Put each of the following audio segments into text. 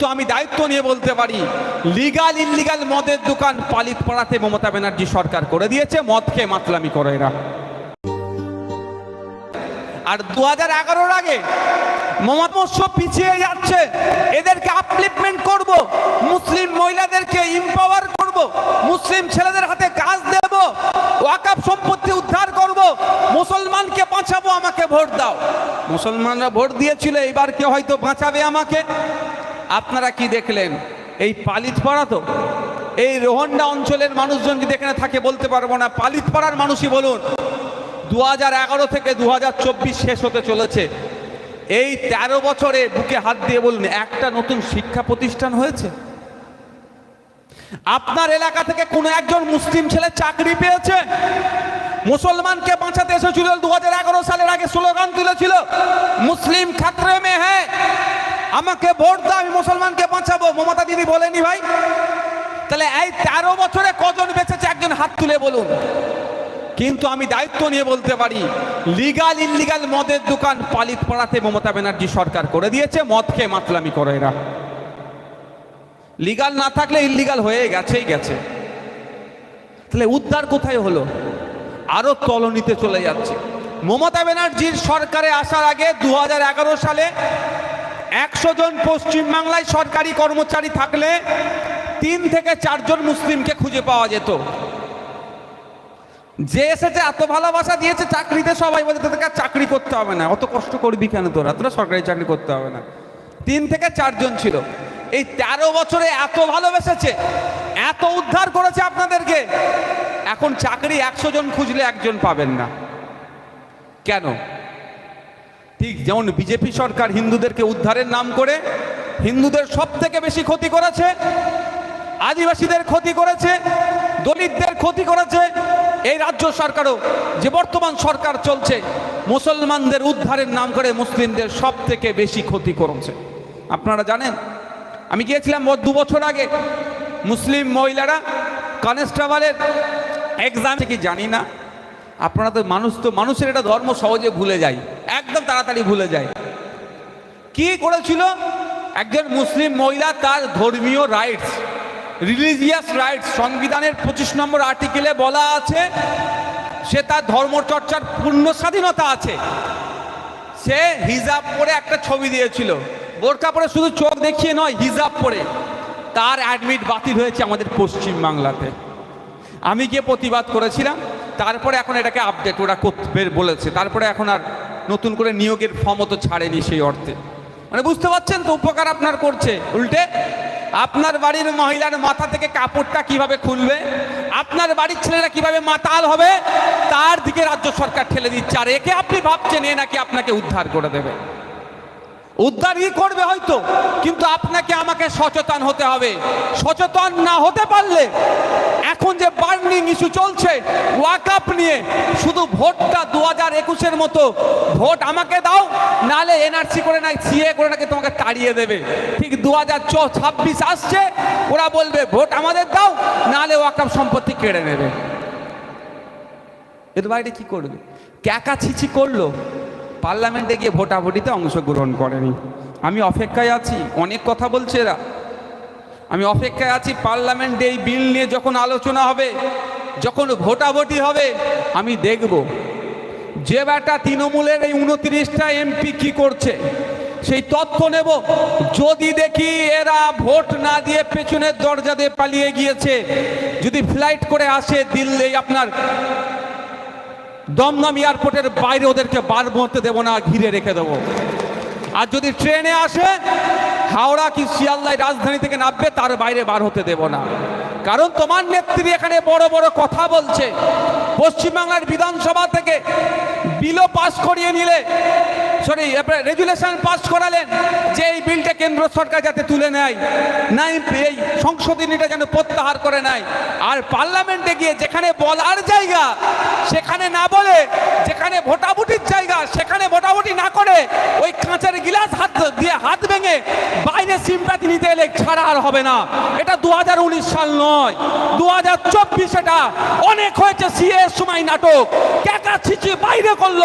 তো আমি দায়িত্ব নিয়ে বলতে পারি লিগাল ইনলিগাল মদের দোকান পালিত পাড়াতে মমতা ব্যানার্জি সরকার করে দিয়েছে, মদ খেয়ে মাতলামি করে এরা। আর দু হাজার এগারোর আগে মমতামস্য পিছিয়ে যাচ্ছে, এদেরকে আপলিপমেন্ট করব, মুসলিম মহিলাদেরকে ইম্পাওয়ার করব, মুসলিম ছেলেদের হাতে কাজ দেব ওয়াকাপ সম্পত্তি উদ্ধার করব, মুসলমানকে বাঁচাবো, আমাকে ভোট দাও। মুসলমানরা ভোট দিয়েছিল, এবার কেউ হয়তো বাঁচাবে আমাকে। আপনারা কি দেখলেন? এই পালিত পাড়া তো? এই রোহন্ডা অঞ্চলের মানুষজন যদি এখানে থাকে বলতে পারব না? পালিত পাড়ার মানুষই বলুন। দু থেকে দু হাজার চব্বিশ শেষ হতে চলেছে। এই ১৩ বছরে বুকে হাত দিয়ে বলুন, একটা নতুন শিক্ষা প্রতিষ্ঠান হয়েছে? আপনার এলাকা থেকে কোনো একজন মুসলিম ছেলে চাকরি পেয়েছে? মুসলমানকে বাঁচাতে এসেছিল দু হাজার এগারো সালের আগে স্লোগান তুলেছিল, মুসলিম খাতরে মে হ্যাঁ আমাকে ভোট দাও, আমি মুসলমানকে বাঁচাবো। মমতা দিদি বলেনি ভাই। তাহলে এই তেরো বছরে কজন বেঁচেছে? একজন হাত তুলে বলুন। কিন্তু আমি দায়িত্ব নিয়ে বলতে পারি লিগাল ইনলিগাল মদের দোকান পালিত পাড়াতে মমতা ব্যানার্জি সরকার করে দিয়েছে, মদ খেয়ে মাতলামি করে এরা। লিগাল না থাকলে ইনলিগাল হয়ে গেছেই গেছে। তাহলে উদ্ধার কোথায় হলো? আরও তলনিতে চলে যাচ্ছে। মমতা ব্যানার্জির সরকারে আসার আগে দু হাজার এগারো সালে একশো জন পশ্চিমবাংলায় সরকারি কর্মচারী থাকলে তিন থেকে চারজন মুসলিমকে খুঁজে পাওয়া যেত। যে এসেছে এত ভালোবাসা দিয়েছে চাকরিতে সবাই বলে, তাদেরকে চাকরি করতে হবে না। অত কষ্ট করবি কেন তোরা? তোরা সরকারি চাকরি করতে হবে না। তিন থেকে চারজন ছিল। এই তেরো বছরে এত ভালোবেসেছে, এত উদ্ধার করেছে আপনাদেরকে, এখন চাকরি একশো জন খুঁজলে একজন পাবেন না। কেন? ঠিক যেমন বিজেপি সরকার হিন্দুদেরকে উদ্ধারের নাম করে হিন্দুদের সব থেকে বেশি ক্ষতি করেছে, আদিবাসীদের ক্ষতি করেছে, দলিতদের ক্ষতি করেছে, এই রাজ্য সরকারও, যে বর্তমান সরকার চলছে, মুসলমানদের উদ্ধারের নাম করে মুসলিমদের সব থেকে বেশি ক্ষতি করেছে। আপনারা জানেন, আমি গিয়েছিলাম দু বছর আগে, মুসলিম মহিলারা কনস্টেবলের এক্সাম কি জানি না আপনারা তো মানুষ তো, মানুষের এটা ধর্ম সহজে ভুলে যায়। একদম তাড়াতাড়ি ভুলে যায়। কি করেছিল? একজন মুসলিম মহিলা তার ধর্মীয় রাইটস রিলিজিয়াস রাইটস সংবিধানের পঁচিশ নম্বর আর্টিকেলে বলা আছে, সে তার ধর্মচর্চার পূর্ণ স্বাধীনতা আছে। সে হিজাব পরে একটা ছবি দিয়েছিল। বোরকা পরে শুধু চোখ দেখিয়ে নয়, হিজাব পরে। তার অ্যাডমিট বাতিল হয়েছে আমাদের পশ্চিম বাংলাতে আমি গিয়ে প্রতিবাদ করেছিলাম, তারপরে এখন এটাকে আপডেট ওরা করতে বলেছে। তারপরে এখন আর নতুন করে নিয়োগের ফর্মও তো ছাড়েনি সেই অর্থে। মানে বুঝতে পারছেন তো উপকার আপনার করছে। উল্টে, আপনার বাড়ির মহিলার মাথা থেকে কাপড়টা কীভাবে খুলবে, আপনার বাড়ির ছেলেরা কীভাবে মাতাল হবে, তার দিকে রাজ্য সরকার ঠেলে দিচ্ছে। আর একে আপনি ভাবছেন, এ নাকি আপনাকে উদ্ধার করে দেবে। উদ্ধারই করবে হয়তো, কিন্তু আপনাকে আমাকে সচেতন হতে হবে। সচেতন না হতে পারলে এখন যে বার্নিং ইস্যু চলছে ওয়াকআপ নিয়ে, শুধু ভোটটা দু হাজার একুশের মতো ভোট আমাকে দাও, নালে এনআরসি করে না সিএ করে নাকি তোমাকে তাড়িয়ে দেবে। ঠিক দু হাজার ছাব্বিশ আসছে, ওরা বলবে, ভোট আমাদের দাও, নালে ওয়াকআপ সম্পত্তি কেড়ে নেবে। এর বাইরে কি করবে? ক্যাকা ছিচি করল পার্লামেন্টে গিয়ে ভোটাভুটিতে অংশগ্রহণ করেনি। আমি অপেক্ষায় আছি, অনেক কথা বলছে এরা। আমি অপেক্ষায় আছি, পার্লামেন্টে এই বিল নিয়ে যখন আলোচনা হবে, যখন ভোটাভুটি হবে, আমি দেখব যে বেটা তৃণমূলের এই উনত্রিশটা এমপি কি করছে। সেই তথ্য নেব। যদি দেখি এরা ভোট না দিয়ে পেছনের দরজা দিয়ে পালিয়ে গিয়েছে, যদি ফ্লাইট করে আসে দিল্লি আপনার দমদম এয়ারপোর্টের বাইরে ওদেরকে বার মরতে দেবো না, ঘিরে রেখে দেবো। আর যদি ট্রেনে আসে, হাওড়া কি শিয়ালদায় রাজধানী থেকে নামবে, তার বাইরে বার হতে দেব না। কারণ তোমার নেত্রী এখানে বড় বড় কথা বলছে। পশ্চিমবাংলার বিধানসভা থেকে বিলও পাস করিয়ে নিলে সরি রেজুলেশন পাস করালেন, যে এই বিলটা কেন্দ্র সরকার যাতে তুলে নেয়। নাই এই সংশোধনীটা যেন প্রত্যাহার করে নেয়। আর পার্লামেন্টে গিয়ে যেখানে বলার জায়গা, সেখানে না বলে, যেখানে ভোটাভুটির জায়গা, সেখানে ভোটাভুটি না করে, ওই কাঁচের গিলাস হাত দিয়ে হাত ভেঙে বাইরে সিম্পাতি নিতে এলে ছাড়া আর হবে না। এটা দু হাজার উনিশ সাল নয় দু এটা। অনেক হয়েছে, সিএ সময় নাটক। ক্যাকা ছিচি বাইরে করল।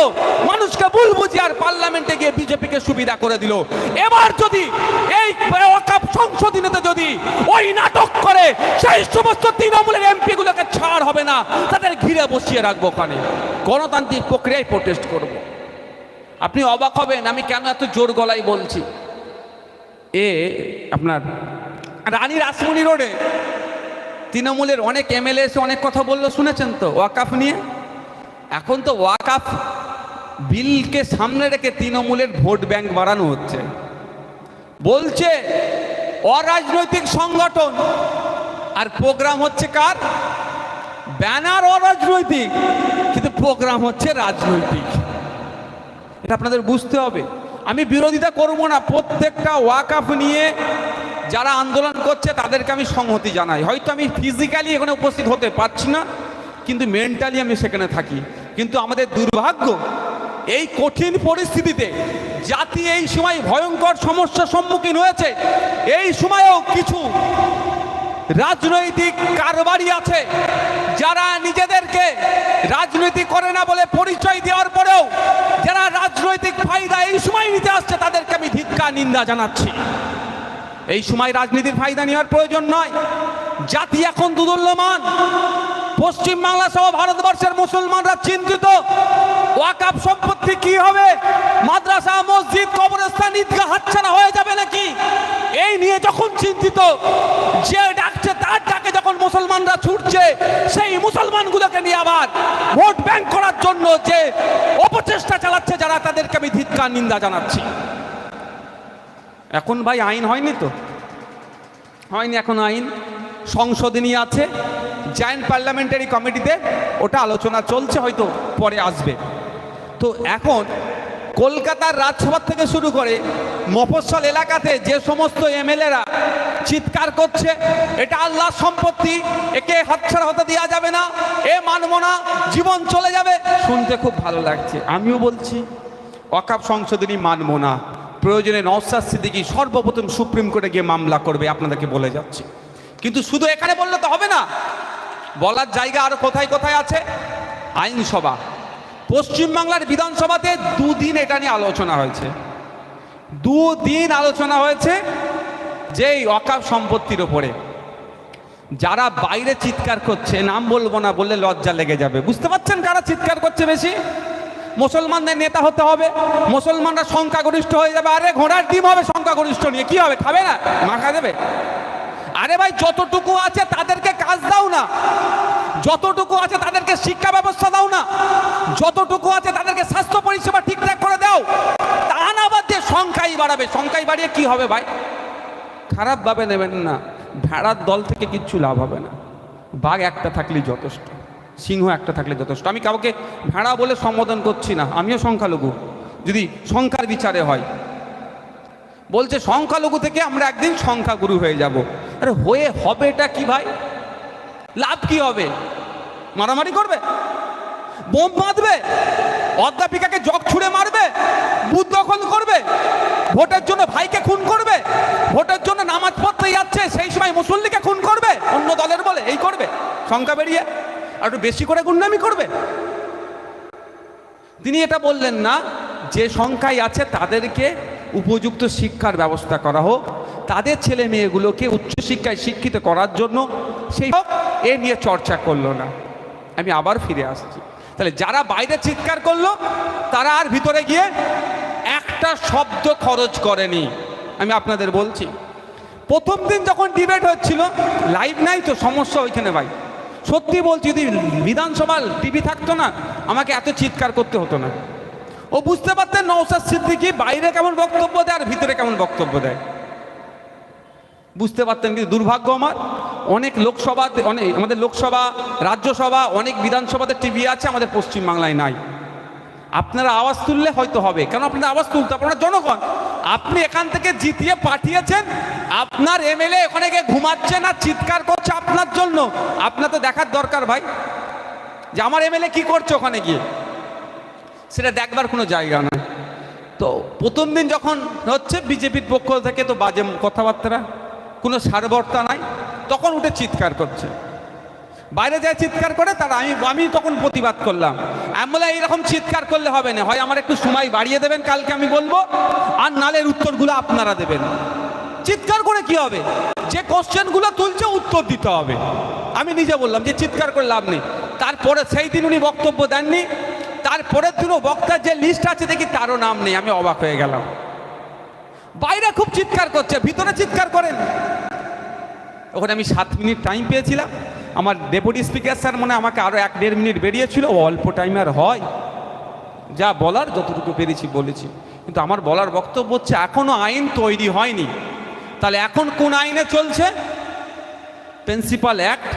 মানুষকে ভুল বুঝি আর পাল্লা পার্লামেন্টে গিয়ে বিজেপিকে সুবিধা করে দিল। এবার যদি এই সংশোধনীতে যদি ওই নাটক করে, সেই সমস্ত তৃণমূলের এমপি গুলোকে ছাড় হবে না, তাদের ঘিরে বসিয়ে রাখব ওখানে। গণতান্ত্রিক প্রক্রিয়ায় প্রোটেস্ট করব। আপনি অবাক হবেন, আমি কেন এত জোর গলায় বলছি? এ, আপনার রানী রাসমণি রোডে তৃণমূলের অনেক এমএলএ এসে অনেক কথা বলল, শুনেছেন তো ওয়াকাফ নিয়ে? এখন তো ওয়াকাফ বিলকে সামনে রেখে তৃণমূলের ভোট ব্যাংক বাড়ানো হচ্ছে। বলছে, অরাজনৈতিক সংগঠন। আর প্রোগ্রাম হচ্ছে কার? ব্যানার অরাজনৈতিক, কিন্তু প্রোগ্রাম হচ্ছে রাজনৈতিক। এটা আপনাদের বুঝতে হবে। আমি বিরোধিতা করব না, প্রত্যেকটা ওয়াকাফ নিয়ে যারা আন্দোলন করছে, তাদেরকে আমি সংহতি জানাই। হয়তো আমি ফিজিক্যালি এখানে উপস্থিত হতে পারছি না, কিন্তু মেন্টালি আমি সেখানে থাকি। কিন্তু আমাদের দুর্ভাগ্য এই কঠিন পরিস্থিতিতে জাতি এই সময় ভয়ঙ্কর সমস্যার সম্মুখীন হয়েছে। এই সময়েও কিছু রাজনৈতিক কারবারি আছে যারা নিজেদেরকে রাজনীতি করে না বলে পরিচয় দেওয়ার পরেও যারা রাজনৈতিক ফায়দা এই সময় নিতে আসছে, তাদেরকে আমি ধিক্কা নিন্দা জানাচ্ছি। এই সময় রাজনীতির ফায়দা নেওয়ার প্রয়োজন নয়। জাতি এখন দুদুল্যমান। পশ্চিমবাংলা সহ ভারতবর্ষের মুসলমানরা চিন্তিত। ওয়াকাপ সম্পত্তি কি হবে? মাদ্রাসা, মসজিদ, কবরস্থান, ঈদগাহ হাতছাড়া হয়ে যাবে নাকি? এই নিয়ে যখন চিন্তিত, যে ডাকছে তার ডাকে যখন মুসলমানরা ছুটছে, সেই মুসলমানগুলোকে নিয়ে আবার ভোট ব্যাংক করার জন্য যে অপচেষ্টা চালাচ্ছে যারা, তাদেরকে আমি ধিক্কার, নিন্দা জানাচ্ছি। এখন ভাই আইন হয়নি তো? হয়নি এখন আইন? সংশোধনী আছে, জয়েন্ট পার্লামেন্টারি কমিটিতে ওটা আলোচনা চলছে, হয়তো পরে আসবে। তো এখন কলকাতার রাজসভা থেকে শুরু করে মফস্বল এলাকাতে যে সমস্ত এমএলএরা চিৎকার করছে, এটা আল্লাহ সম্পত্তি, একে হাতছাড়া হতে দেওয়া যাবে না, এ মানব না, জীবন চলে যাবে। শুনতে খুব ভালো লাগছে। আমিও বলছি, অকাপ সংশোধনী মানব না। প্রয়োজনে নওসাদ সিদ্দিকি সর্বপ্রথম সুপ্রিম কোর্টে গিয়ে মামলা করবে, আপনাদেরকে বলে যাচ্ছি। কিন্তু শুধু এখানে বললে তো হবে না। বলার জায়গা আরও কোথায় কোথায় আছে? আইনসভা। পশ্চিমবাংলার বিধানসভাতে দুদিন এটা নিয়ে আলোচনা হয়েছে। দুদিন আলোচনা হয়েছে যে এই অকাপ সম্পত্তির ওপরে। যারা বাইরে চিৎকার করছে, নাম বলব না বললে লজ্জা লেগে যাবে। বুঝতে পারছেন কারা চিৎকার করছে বেশি? মুসলমানদের নেতা হতে হবে, মুসলমানরা সংখ্যাগরিষ্ঠ হয়ে যাবে। আরে ঘোড়ার ডিম হবে সংখ্যাগরিষ্ঠ নিয়ে। কি হবে, খাবে না? মাখা দেবে? আরে ভাই, যতটুকু আছে তাদেরকে কাজ দাও না। যতটুকু আছে তাদেরকে শিক্ষা ব্যবস্থা দাও না। যতটুকু আছে তাদেরকে স্বাস্থ্য পরিষেবা ঠিকঠাক করে দাও। তা না বাদ দিয়ে সংখ্যাই বাড়াবে। সংখ্যাই বাড়িয়ে কি হবে ভাই? খারাপভাবে নেবেন না। ভেড়ার দল থেকে কিচ্ছু লাভ হবে না। বাঘ একটা থাকলেই যথেষ্ট। সিংহ একটা থাকলে যথেষ্ট। আমি কাউকে ভেড়া বলে সম্বোধন করছি না। আমিও সংখ্যালঘু। যদি সংখ্যার বিচারে হয়। বলছে, সংখ্যালঘু থেকে আমরা একদিন সংখ্যাগুরু হয়ে যাব। আরে হয়ে হবে এটা কি ভাই? লাভ কি হবে? মারামারি করবে? বোম বাঁধবে? অধ্যাপিকাকে জগ ছুঁড়ে মারবে? বুথ দখল করবে? ভোটের জন্য ভাইকে খুন করবে? ভোটের জন্য নামাজ পড়তে যাচ্ছে, সেই সময় মুসল্লিকে খুন করবে? অন্য দলের বলে এই করবে? সংখ্যা বেরিয়ে আর একটু বেশি করে গুন্ডামি করবে? তিনি এটা বললেন না, যে সংখ্যায় আছে তাদেরকে উপযুক্ত শিক্ষার ব্যবস্থা করা হোক। তাদের ছেলে মেয়েগুলোকে উচ্চশিক্ষায় শিক্ষিত করার জন্য সেই এ নিয়ে চর্চা করল না। আমি আবার ফিরে আসছি। তাহলে যারা বাইরে চিৎকার করল, তারা আর ভিতরে গিয়ে একটা শব্দ খরচ করেনি। আমি আপনাদের বলছি, প্রথম দিন যখন ডিবেট হচ্ছিল লাইভ নাই তো, সমস্যা ওইখানে ভাই। সত্যি বলছি, যদি বিধানসভা টিভি থাকতো না, আমাকে এত চিৎকার করতে হতো না। ও বুঝতে পারতেন নৌসাদ সিদ্দিকি বাইরে কেমন বক্তব্য দেয় আর ভিতরে কেমন বক্তব্য দেয়? বুঝতে পারতেন কিন্তু দুর্ভাগ্য আমার। অনেক লোকসভা, অনেক, আমাদের লোকসভা, রাজ্যসভা, অনেক বিধানসভাতে টিভি আছে, আমাদের পশ্চিমবাংলায় নাই। আপনারা আওয়াজ তুললে হয়তো হবে, কেন আপনারা আওয়াজ তুলতে আপনারা জনগণ, আপনি এখান থেকে জিতিয়ে পাঠিয়েছেন, আপনার এমএলএ ওখানে গিয়ে ঘুমাচ্ছে না, চিৎকার করছে আপনার জন্য। আপনার তো দেখার দরকার ভাই। যে আমার এমএলএ কি করছে ওখানে গিয়ে? সেটা দেখবার কোনো জায়গা নয় তো প্রথম দিন যখন হচ্ছে বিজেপির পক্ষ থেকে তো বাজে কথাবার্তা, কোনো সারবর্তা নাই, তখন উঠে চিৎকার করছে। বাইরে যায় চিৎকার করে, তার আমি আমি তখন প্রতিবাদ করলাম। আমি বলে এইরকম চিৎকার করলে হবে না, হয় আমার একটু সময় বাড়িয়ে দেবেন, কালকে আমি বলব, আর নালের উত্তরগুলো আপনারা দেবেন। চিৎকার করে কি হবে? যে কোশ্চেনগুলো তুলছে, উত্তর দিতে হবে। আমি নিজে বললাম যে, চিৎকার করে লাভ নেই। তারপরে সেই দিন উনি বক্তব্য দেননি তারপরের দিনও বক্তার যে লিস্ট আছে, দেখি তারও নাম নেই, আমি অবাক হয়ে গেলাম। বাইরে খুব চিৎকার করছে, ভিতরে চিৎকার করেন। ওখানে আমি সাত মিনিট টাইম পেয়েছিলাম। আমার ডেপুটি স্পিকার স্যার মনে আমাকে আরও এক দেড় মিনিট বেরিয়েছিল অল্প টাইম আর হয়। যা বলার যতটুকু পেরেছি, বলেছি। কিন্তু আমার বলার বক্তব্য হচ্ছে এখনও আইন তৈরি হয়নি। তাহলে এখন কোন আইনে চলছে? Principal act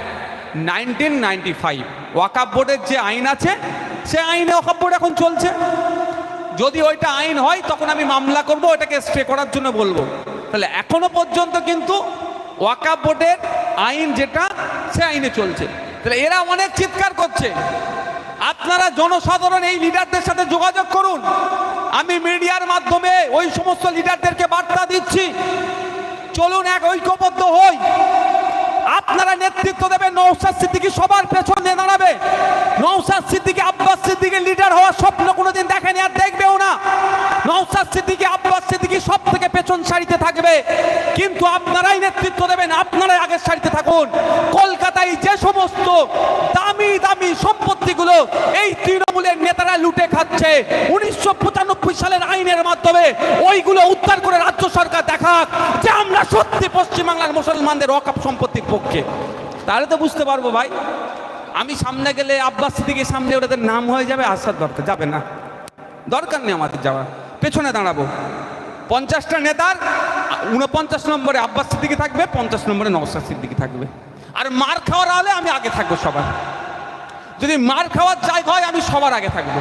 nineteen ninety five ওয়াকাপ বোর্ডের যে আইন আছে সে আইনে বোর্ড এখন চলছে। যদি ওইটা আইন হয়, তখন আমি মামলা করব ওটাকে স্টে করার জন্য বলব। তাহলে এখনও পর্যন্ত কিন্তু ওয়াকাপ বোর্ডের আইন যেটা, সে আইনে চলছে। তাহলে এরা অনেক চিৎকার করছে। আপনারা জনসাধারণ এই লিডারদের সাথে যোগাযোগ করুন। আমি মিডিয়ার মাধ্যমে ওই সমস্ত লিডারদেরকে বার্তা দিচ্ছি। চলুন এক ঐক্যবদ্ধ হই। আপনারা নেতৃত্ব দেবেন নৌসাদ সিদ্দিকি সবার পেছনে দাঁড়াবে। নৌসাদ সিদ্দিকি আব্বাস সিদ্দিকি লিডার হওয়ার স্বপ্ন কোনোদিন দেখেনি আর দেখবেও না নৌসাদ সিদ্দিকি আব্বাস সিদ্দিকি সব থেকে পেছন সারিতে থাকবে, কিন্তু আপনারাই নেতৃত্ব দেবেন, আপনারাই আগের সারিতে থাকুন। কলকাতায় যে সমস্ত দামি দামি সম্পত্তিগুলো এই তৃণমূলের নেতারা লুটে খাচ্ছে, উনিশশো পঁচানব্বই সালের আইনের মাধ্যমে ওইগুলো উদ্ধার করে রাজ্য সরকার দেখাক যে আমরা সত্যি পশ্চিমবাংলার মুসলমানদের অকাপ সম্পত্তির পক্ষে। তাহলে তো বুঝতে পারব ভাই, আমি সামনে গেলে আব্বাস সিদ্দিকে সামনে ওদের নাম হয়ে যাবে, আসার দরকার, যাবে না। দরকার নেই আমাদের যাওয়া পেছনে দাঁড়াবো। পঞ্চাশটা নেতার উনপঞ্চাশ নম্বরে আব্বাস সিদ্দিকি থাকবে, পঞ্চাশ নম্বরে নওসাদ সিদ্দিকি থাকবে। আর মার খাওয়ার হলে আমি আগে থাকব সবার। যদি মার খাওয়ার জায়গা হয়, আমি সবার আগে থাকব।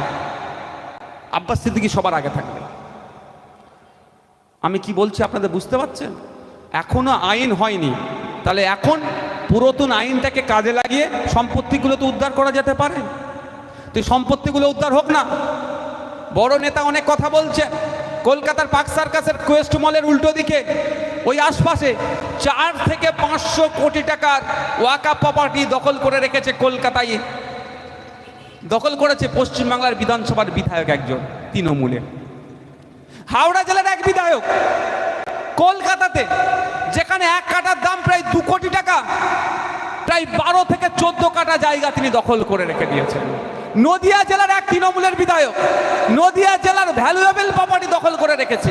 আব্বাস সিদ্দিকি সবার আগে থাকবে। আমি কি বলছি আপনাদের বুঝতে পারছেন? এখনও আইন হয়নি। তাহলে এখন পুরাতন আইনটাকে কাজে লাগিয়ে সম্পত্তিগুলো তো উদ্ধার করা যেতে পারে। তো সম্পত্তিগুলো উদ্ধার হোক না। বড় নেতা অনেক কথা বলছে। কলকাতার পাক সার্কাসের কোয়েস্ট মলের উল্টো দিকে, ওই আশপাশে চার থেকে পাঁচশো কোটি টাকার ওয়াকা প্রপার্টি দখল করে রেখেছে কলকাতায়। দখল করেছে পশ্চিমবাংলার বিধানসভার বিধায়ক একজন তৃণমূলে হাওড়া জেলার এক বিধায়ক, কলকাতাতে, যেখানে এক কাটার দাম প্রায় দু কোটি টাকা, প্রায় বারো থেকে চোদ্দ কাটা জায়গা তিনি দখল করে রেখে দিয়েছেন। নদিয়া জেলার এক তৃণমূলের বিধায়ক, নদিয়া জেলার ভ্যালুয়েবল প্রপার্টি দখল করে রেখেছে।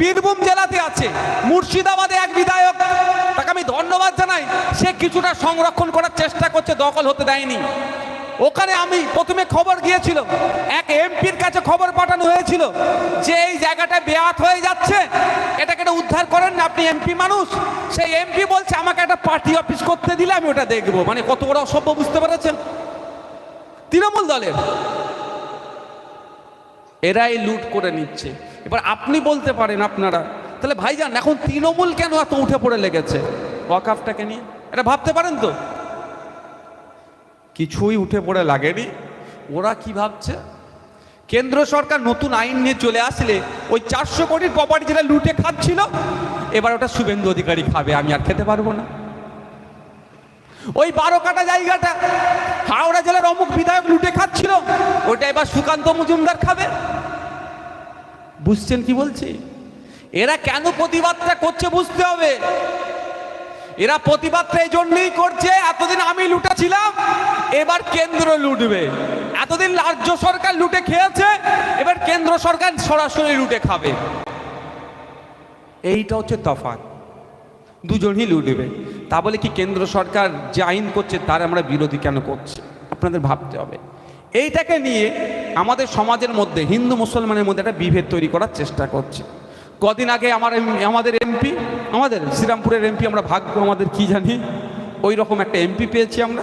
বীরভূম জেলাতে আছে, মুর্শিদাবাদে এক বিধায়ক। তাকে আমি ধন্যবাদ জানাই, সে কিছুটা সংরক্ষণ করার চেষ্টা করছে, দখল হতে দেয়নি। ওখানে আমি প্রথমে খবর গিয়েছিল এক এমপির কাছে খবর পাঠানো হয়েছিল যে এই জায়গাটা বেয়াত হয়ে যাচ্ছে, এটাকে একটা উদ্ধার করেন না আপনি এমপি মানুষ। সেই এমপি বলছে, আমাকে একটা পার্টি অফিস করতে দিলে আমি ওটা দেখব। মানে কত বড় অসভ্য, বুঝতে পেরেছেন? তৃণমূল দলের। এরাই লুট করে নিচ্ছে। এবার আপনি বলতে পারেন আপনারা, তাহলে ভাইজান, এখন তৃণমূল কেন এত উঠে পড়ে লেগেছে? ওয়াকাফটাকে নিয়ে। এটা ভাবতে পারেন তো? কিছুই উঠে পড়ে লাগেনি। ওরা কি ভাবছে? কেন্দ্র সরকার নতুন আইন নিয়ে চলে আসলে ওই চারশো কোটির প্রপার্টি যেটা লুটে খাচ্ছিল, এবার ওটা শুভেন্দু অধিকারী খাবে, আমি আর খেতে পারব না। ওই বারো কাটা জায়গাটা। হাওড়া জেলার অমুক বিধায়ক লুটে খাচ্ছিল ওটা এবার সুকান্ত মজুমদার খাবে। বুঝছেন কি বলছি? এরা কেন প্রতিবাদটা করছে বুঝতে হবে। এরা প্রতিবাদটা এই জন্যই করছে, এতদিন আমি লুটেছিলাম, এবার কেন্দ্র লুটবে। এতদিন রাজ্য সরকার লুটে খেয়েছে, এবার কেন্দ্র সরকার সরাসরি লুটে খাবে। এইটা হচ্ছে তফাৎ। দুজনই লুটবে। তা বলে কি কেন্দ্র সরকার যে আইন করছে তার আমরা বিরোধী কেন করছি? আপনাদের ভাবতে হবে। এইটাকে নিয়ে আমাদের সমাজের মধ্যে, হিন্দু মুসলমানের মধ্যে একটা বিভেদ তৈরি করার চেষ্টা করছে। কদিন আগে আমার আমাদের এমপি, আমাদের শ্রীরামপুরের এমপি, আমরা ভাগ্য আমাদের কি জানি? ওই রকম একটা এমপি পেয়েছি আমরা।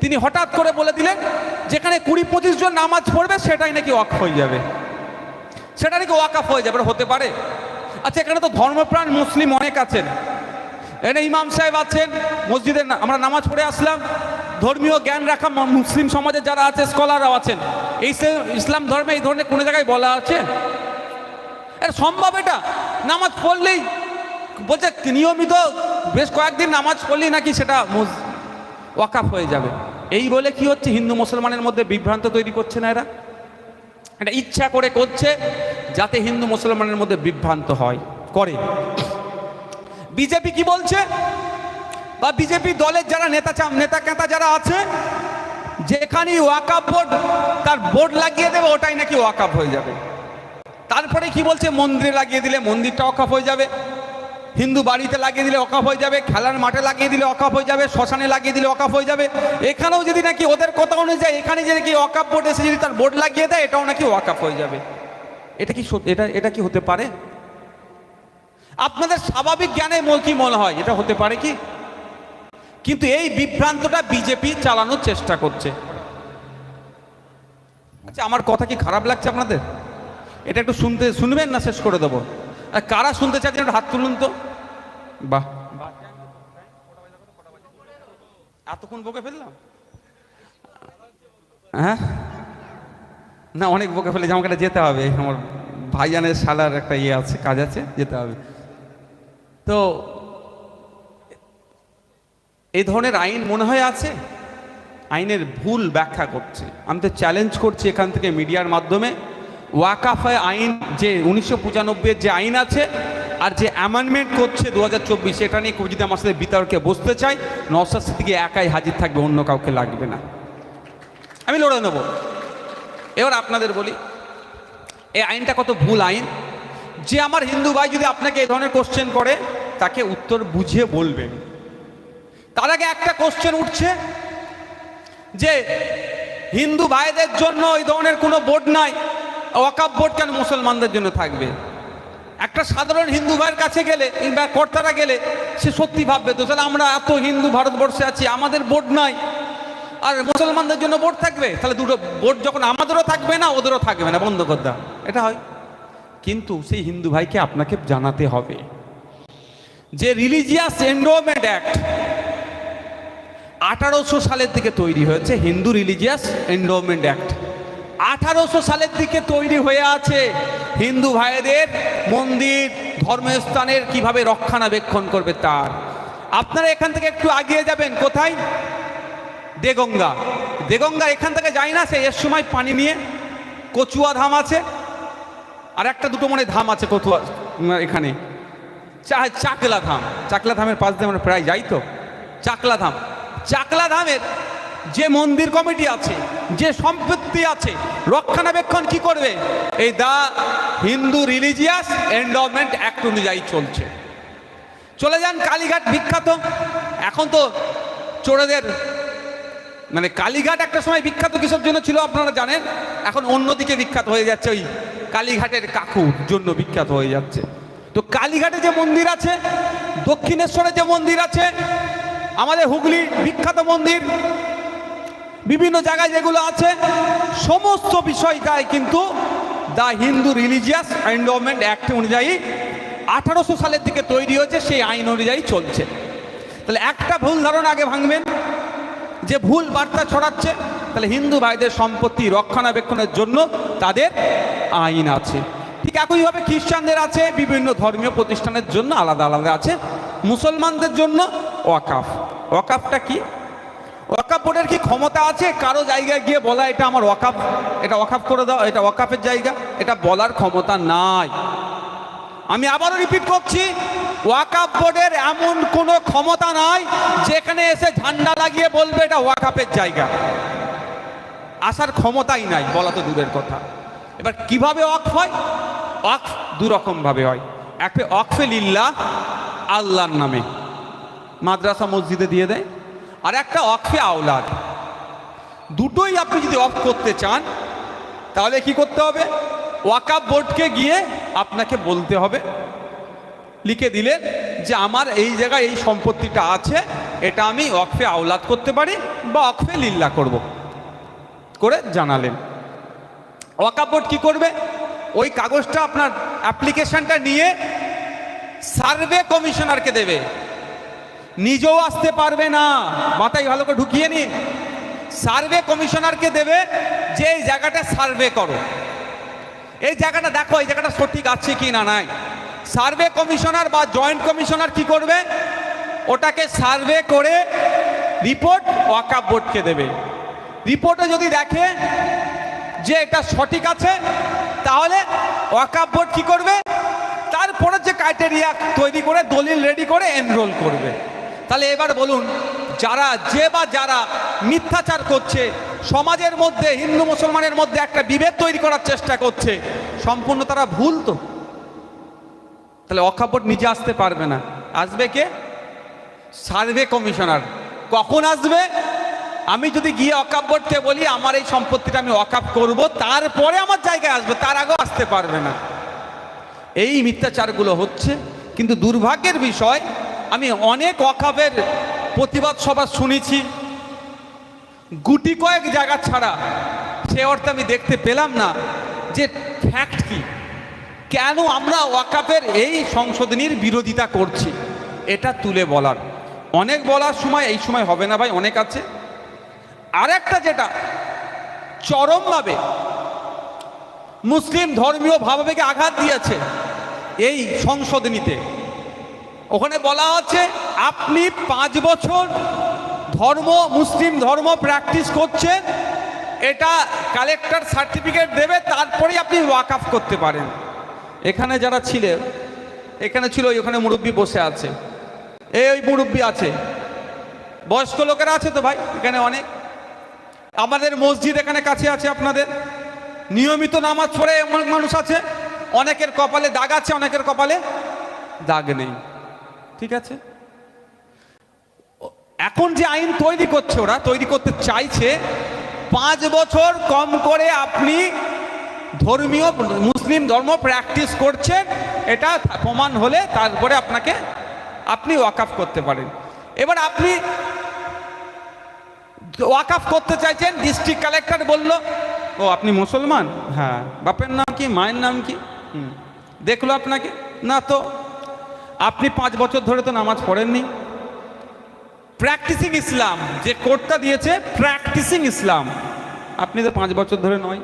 তিনি হঠাৎ করে বলে দিলেন, যেখানে কুড়ি পঁচিশ জন নামাজ পড়বে, সেটাই নাকি ওয়াক হয়ে যাবে। সেটা নাকি ওয়াকাফ হয়ে যাবে হতে পারে। আচ্ছা এখানে তো ধর্মপ্রাণ মুসলিম অনেক আছেন। এখানে ইমাম সাহেব আছেন, মসজিদে আমরা নামাজ পড়ে আসলাম। ধর্মীয় জ্ঞান রাখা মুসলিম সমাজে যারা আছে, স্কলাররাও আছেন। এই ইসলাম ধর্মে এই ধরনের কোনো জায়গায় বলা আছে? এটা সম্ভব এটা? নামাজ পড়লেই বলছে, নিয়মিত বেশ কয়েকদিন নামাজ পড়লেই নাকি সেটা ওয়াকাফ হয়ে যাবে। এই বলে কি হচ্ছে? হিন্দু মুসলমানের মধ্যে বিভ্রান্ত তৈরি করছে না এরা? এটা ইচ্ছা করে করছে, যাতে হিন্দু মুসলমানের মধ্যে বিভ্রান্ত হয়, করে। বিজেপি কি বলছে? বা বিজেপি দলের যারা নেতা নেতা কেতা যারা আছে যেখানে ওয়াকাপ বোর্ড, তার বোর্ড লাগিয়ে দেবে, ওটাই নাকি ওয়াকাপ হয়ে যাবে। তারপরে কি বলছে? মন্দিরে লাগিয়ে দিলে মন্দিরটা অকাপ হয়ে যাবে। হিন্দু বাড়িতে লাগিয়ে দিলে অকাপ হয়ে যাবে, খেলার মাঠে লাগিয়ে দিলে অকাপ হয়ে যাবে, শ্মশানে লাগিয়ে দিলে অকাপ হয়ে যাবে। এখানেও যদি নাকি ওদের কথা অনুযায়ী, এখানে যে নাকি অকাপ বোর্ড এসে যদি তার বোর্ড লাগিয়ে দেয়, এটাও নাকি ওয়াকাপ হয়ে যাবে। এটা কি এটা এটা কি হতে পারে? আপনাদের স্বাভাবিক জ্ঞানে কি মনে হয়, এটা হতে পারে কি? কিন্তু এই বিভ্রান্তটা বিজেপি চালানোর চেষ্টা করছে। আচ্ছা আমার কথা কি খারাপ লাগছে আপনাদের? এটা একটু শুনতে, শুনবেন না? শেষ করে দেবো। আর কারা শুনতে চাচ্ছেন হাত তুলুন তো। বাহ। এতক্ষণ বকে ফেললাম? হ্যাঁ? না, অনেক বকে ফেলে আমাকে যেতে হবে। আমার ভাইজানের শালার একটা ইয়ে আছে, কাজ আছে, যেতে হবে। তো এই ধরনের আইন মনে হয় আছে? আইনের ভুল ব্যাখ্যা করছে। আমি তো চ্যালেঞ্জ করছি এখান থেকে মিডিয়ার মাধ্যমে। ওয়াকাফে আইন যে উনিশশো পঁচানব্বইয়ের যে আইন আছে আর যে অ্যামেন্ডমেন্ট করছে দু হাজার চব্বিশ এটা নিয়ে কেউ যদি আমার সাথে বিতর্কে বসতে চাই নওসাদ সিদ্দিকি একাই হাজির থাকবে, অন্য কাউকে লাগবে না। আমি লড়ে নেব। এবার আপনাদের বলি, এই আইনটা কত ভুল আইন? যে আমার হিন্দু ভাই যদি আপনাকে এই ধরনের কোশ্চেন করে, তাকে উত্তর বুঝিয়ে বলবেন। তার আগে একটা কোশ্চেন উঠছে, যে হিন্দু ভাইদের জন্য এই ধরনের কোনো বোর্ড নাই ওয়াকাপ বোর্ড কেন মুসলমানদের জন্য থাকবে? একটা সাধারণ হিন্দু ভাইয়ের কাছে গেলে, কিংবা কর্তারা গেলে, সে সত্যি ভাববে, তো তাহলে আমরা এত হিন্দু ভারতবর্ষে আছি, আমাদের বোর্ড নাই। আর মুসলমানদের জন্য বোর্ড থাকবে? তাহলে দুটো বোর্ড যখন আমাদেরও থাকবে না, ওদেরও থাকবে না। বন্ধ করে দাও। এটা হয়। কিন্তু সেই হিন্দু ভাইকে আপনাকে জানাতে হবে যে রিলিজিয়াস এনরোলমেন্ট অ্যাক্ট আঠারোশো সালের দিকে তৈরি হয়েছে, হিন্দু রিলিজিয়াস এনরোলমেন্ট অ্যাক্ট আঠারোশো সালের দিকে তৈরি হয়ে আছে হিন্দু ভাইদের মন্দির, ধর্মস্থানের কীভাবে রক্ষণাবেক্ষণ করবে তার। আপনারা এখান থেকে একটু আগিয়ে যাবেন, কোথায়? দেগঙ্গা। দেগঙ্গা এখান থেকে যাই না সে, এর সময় পানি নিয়ে কচুয়া ধাম আছে। আর একটা দুটো মনে ধাম আছে উম, এখানে। চাকলা ধাম। চাকলা ধামের পাশ দিয়ে আমরা প্রায় যাই তো। চাকলা ধাম। চাকলা ধামের যে মন্দির কমিটি আছে যে সম্পত্তি আছে রক্ষণাবেক্ষণ কি করবে? এই the Hindu religious endowment act অনুযায়ী চলছে। চলে যান কালীঘাট বিখ্যাত। এখন তো চোরেদের মানে কালীঘাট একটা সময় বিখ্যাত কিসের জন্য ছিল, আপনারা জানেন। এখন অন্যদিকে বিখ্যাত হয়ে যাচ্ছে ওই কালীঘাটের কাকুর জন্য বিখ্যাত হয়ে যাচ্ছে। তো কালীঘাটে যে মন্দির আছে, দক্ষিণেশ্বরে যে মন্দির আছে, আমাদের হুগলি বিখ্যাত মন্দির, বিভিন্ন জায়গায় যেগুলো আছে, সমস্ত বিষয়টাই কিন্তু the Hindu religious endowment act অনুযায়ী আঠারোশো সালের দিকে তৈরি হয়েছে, সেই আইন অনুযায়ী চলছে। তাহলে একটা ভুল ধারণা আগে ভাঙবেন যে ভুল বার্তা ছড়াচ্ছে, তাহলে হিন্দু ভাইদের সম্পত্তি রক্ষণাবেক্ষণের জন্য তাদের আইন আছে। ঠিক একইভাবে খ্রিস্টানদের আছে, বিভিন্ন ধর্মীয় প্রতিষ্ঠানের জন্য আলাদা আলাদা আছে, মুসলমানদের জন্য ওয়াকাফ। ওয়াকাফটা কি? ওয়াকাফ বোর্ডের কি ক্ষমতা আছে? কারও জায়গায় গিয়ে বলা, এটা আমার ওয়াকাফ, এটা ওয়াকাফ করে দাও, এটা ওয়াকাফের জায়গা, এটা বলার ক্ষমতা নাই। আমি আবারও রিপিট করছি ওয়াকাফ বোর্ডের এমন কোনো ক্ষমতা নাই যেখানে এসে ঝান্ডা লাগিয়ে বলবে এটা ওয়াকাফের জায়গা। আসার ক্ষমতাই নাই, বলা তো দূরের কথা। এবার কীভাবে ওয়াকফ হয়? ওয়াকফ দু রকম ভাবে হয়। একটা ওয়াকফে লিল্লাহ, আল্লাহর নামে। মাদ্রাসা মসজিদে দিয়ে দেয়। আর একটা ওয়াকফে আওলাদ। দুটোই আপনি যদি অফ করতে চান, তাহলে কি করতে হবে? ওয়াকাফ বোর্ডকে গিয়ে আপনাকে বলতে হবে। লিখে দিলেন যে আমার এই জায়গায় এই সম্পত্তিটা আছে, এটা আমি অকফে আওলাদ করতে পারি বা অকফে লিল্লা করব। করে জানালেন। ওয়াকাফ বোর্ড কী করবে? ওই কাগজটা আপনার অ্যাপ্লিকেশনটা নিয়ে সার্ভে কমিশনারকে দেবে। নিজেও আসতে পারবে না। মাথায় ভালো করে ঢুকিয়ে নিন। সার্ভে কমিশনারকে দেবে যে এই জায়গাটা সার্ভে করো। এই জায়গাটা দেখো, এই জায়গাটা সঠিক আছে কি না নাই। সার্ভে কমিশনার বা জয়েন্ট কমিশনার কি করবে? ওটাকে সার্ভে করে রিপোর্ট ওয়াকাব বোর্ডকে দেবে। রিপোর্টে যদি দেখে যে এটা সঠিক আছে, তাহলে ওয়াকাব বোর্ড কী করবে? তারপরে যে ক্রাইটেরিয়া তৈরি করে, দলিল রেডি করে এনরোল করবে। তাহলে এবার বলুন যারা যে বা যারা মিথ্যাচার করছে, সমাজের মধ্যে, হিন্দু মুসলমানের মধ্যে একটা বিভেদ তৈরি করার চেষ্টা করছে, সম্পূর্ণ তারা ভুল তো। তাহলে বোর্ড নিজে আসতে পারবে না। আসবে কে? Survey commissioner. কখন আসবে? আমি যদি গিয়ে অকাপ বোর্ডকে বলি, আমার এই সম্পত্তিটা আমি অকাপ করব, তারপরে আমার জায়গায় আসবে, তার আগেও আসতে পারবে না। এই মিথ্যাচারগুলো হচ্ছে, কিন্তু দুর্ভাগ্যের বিষয়, আমি অনেক অকাপের প্রতিবাদ সভা শুনেছি। গুটি কয়েক জায়গা ছাড়া সে অর্থে আমি দেখতে পেলাম না যে ফ্যাক্ট কি। কেন আমরা ওয়াকাপের এই সংশোধনীর বিরোধিতা করছি, এটা তুলে বলার। অনেক বলার সময়, এই সময় হবে না ভাই, অনেক আছে। আর একটা যেটা, চরমভাবে মুসলিম ধর্মীয় ভাবাবেগে আঘাত দিয়েছে এই সংশোধনীতে। ওখানে বলা আছে, আপনি পাঁচ বছর ধর্ম, মুসলিম ধর্ম প্র্যাকটিস করছেন, এটা কালেক্টর সার্টিফিকেট দেবে, তারপরেই আপনি ওয়াকআপ করতে পারেন। এখানে যারা ছিলেন এখানে ছিল ওখানে মুরব্বী বসে আছে। এই ওই মুরব্বী আছে। বয়স্ক লোকেরা আছে তো ভাই, এখানে অনেক। আমাদের মসজিদ এখানে কাছে আছে আপনাদের। নিয়মিত নামাজ পড়ে এমন মানুষ আছে, অনেকের কপালে দাগ আছে, অনেকের কপালে দাগ নেই। ঠিক আছে? এখন যে আইন তৈরি করছে ওরা, তৈরি করতে চাইছে, পাঁচ বছর কম করে আপনি ধর্মীয় মুসলিম ধর্ম প্র্যাকটিস করছেন, এটা প্রমাণ হলে তারপরে আপনাকে আপনি ওয়াকআপ করতে পারেন। এবার আপনি ওয়াকআপ করতে চাইছেন ডিস্ট্রিক্ট কালেক্টর বলল, ও, আপনি মুসলমান? হ্যাঁ। বাপের নাম কি? মায়ের নাম কি? হুম। দেখল আপনাকে? না তো। আপনি পাঁচ বছর ধরে তো নামাজ পড়েননি। প্র্যাকটিসিং ইসলাম যে কোর্টটা দিয়েছে প্র্যাকটিসিং ইসলাম আপনি তো পাঁচ বছর ধরে নয়।